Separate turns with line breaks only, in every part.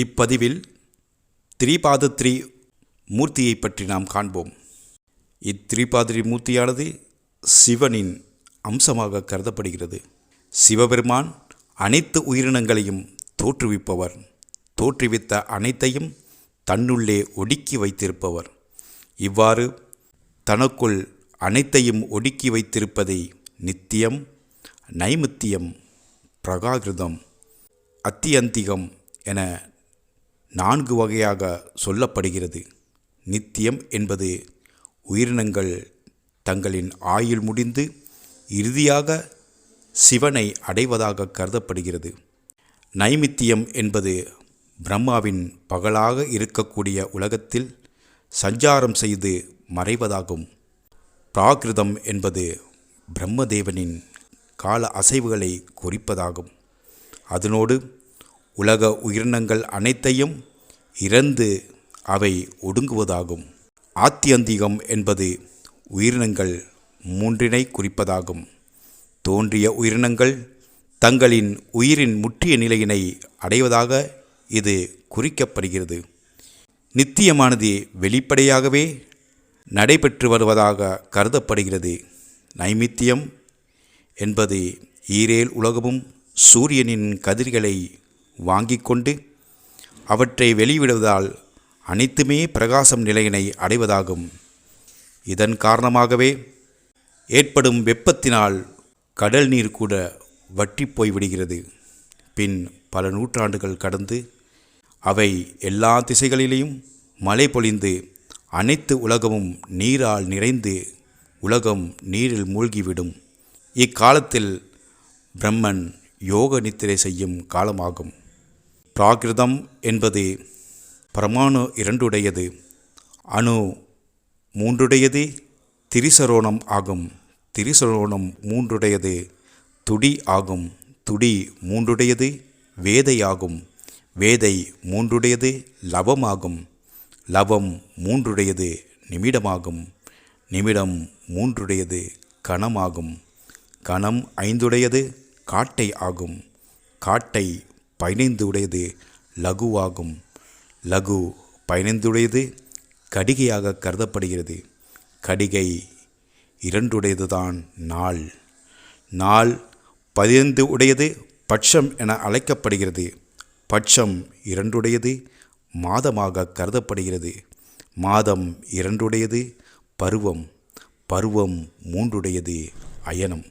இப்பதிவில் திரிபாதத்ரி மூர்த்தியை பற்றி நாம் காண்போம். இத்திரிபாதிரி மூர்த்தியானது சிவனின் அம்சமாக கருதப்படுகிறது. சிவபெருமான் அனைத்து உயிரினங்களையும் தோற்றுவிப்பவர். தோற்றுவித்த அனைத்தையும் தன்னுள்ளே ஒடுக்கி வைத்திருப்பவர். இவ்வாறு தனக்குள் அனைத்தையும் ஒடுக்கி வைத்திருப்பதை நித்தியம் நைமித்தியம் பிரகாகிருதம் அத்தியந்திகம் என நான்கு வகையாக சொல்லப்படுகிறது. நித்தியம் என்பது உயிரினங்கள் தங்களின் ஆயுள் முடிந்து இறுதியாக சிவனை அடைவதாக கருதப்படுகிறது. நைமித்தியம் என்பது பிரம்மாவின் பகலாக இருக்கக்கூடிய உலகத்தில் சஞ்சாரம் செய்து மறைவதாகும். பிராகிருதம் என்பது பிரம்மதேவனின் கால அசைவுகளை குறிப்பதாகும். அதனோடு உலக உயிரினங்கள் அனைத்தையும் இறந்து அவை ஒடுங்குவதாகும். ஆத்தியந்திகம் என்பது உயிரினங்கள் மூன்றினை குறிப்பதாகும். தோன்றிய உயிரினங்கள் தங்களின் உயிரின் முற்றிய நிலையினை அடைவதாக இது குறிக்கப்படுகிறது. நித்தியமானது வெளிப்படையாகவே நடைபெற்று வருவதாக கருதப்படுகிறது. நைமித்தியம் என்பது ஈரேல் உலகமும் சூரியனின் கதிர்களை வாங்கிக் கொண்டு அவற்றை வெளிவிடுவதால் அனைத்துமே பிரகாசம் நிலையினை அடைவதாகும். இதன் காரணமாகவே ஏற்படும் வெப்பத்தினால் கடல் நீர் கூட வற்றி போய்விடுகிறது. பின் பல நூற்றாண்டுகள் கடந்து அவை எல்லா திசைகளிலேயும் மழை பொழிந்து அனைத்து உலகமும் நீரால் நிறைந்து உலகம் நீரில் மூழ்கிவிடும். இக்காலத்தில் பிரம்மன் யோக நித்திரை செய்யும் காலமாகும். பிராகிருதம் என்பது பரமாணு இரண்டுடையது அணு மூன்றுடையது திரிசரோணம் ஆகும். திரிசரோணம் மூன்றுடையது துடி ஆகும். துடி மூன்றுடையது வேதையாகும் வேதை மூன்றுடையது லவமாகும் லவம் மூன்றுடையது நிமிடமாகும். நிமிடம் மூன்றுடையது கணமாகும் கணம் ஐந்துடையது காட்டை ஆகும். காட்டை பதினைந்து உடையது லகுவாகும். லகு பயனைந்துடையது கடிகையாக கருதப்படுகிறது. கடிகை இரண்டுடையதுதான் நாள். நாள் பதினைந்து உடையது பட்சம் என அழைக்கப்படுகிறது. பட்சம் இரண்டுடையது மாதமாக கருதப்படுகிறது. மாதம் இரண்டுடையது பருவம். பருவம் மூன்றுடையது அயனம்.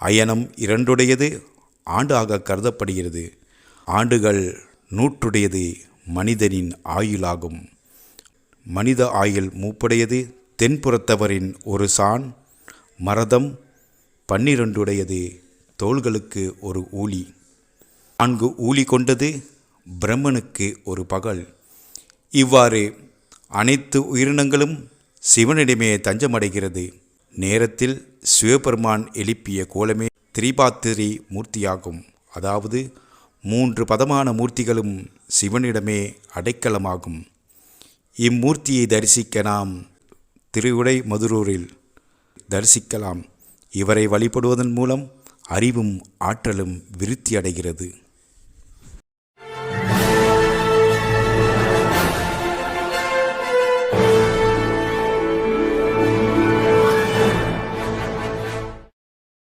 அயனம் இரண்டுடையது ஆண்டாக கருதப்படுகிறது. ஆண்டுகள் நூற்றுடையது மனிதனின் ஆயுளாகும். மனித ஆயுள் மூப்புடையது தென்புறத்தவரின் ஒரு சான். மரதம் பன்னிரண்டுடையது தோள்களுக்கு ஒரு ஊழி நான்கு ஊழி கொண்டது பிரம்மனுக்கு ஒரு பகல். இவ்வாறு அனைத்து உயிரினங்களும் சிவனிடமே தஞ்சமடைகிறது. நேரத்தில் சிவபெருமான் எழுப்பிய கோலமே திரிபாத்திரி மூர்த்தியாகும். அதாவது மூன்று பதமான மூர்த்திகளும் சிவனிடமே அடைக்கலமாகும். இம்மூர்த்தியை தரிசிக்க நாம் திருவிடை மதுரூரில் தரிசிக்கலாம். இவரை வழிபடுவதன் மூலம் அறிவும் ஆற்றலும் விருத்தி அடைகிறது.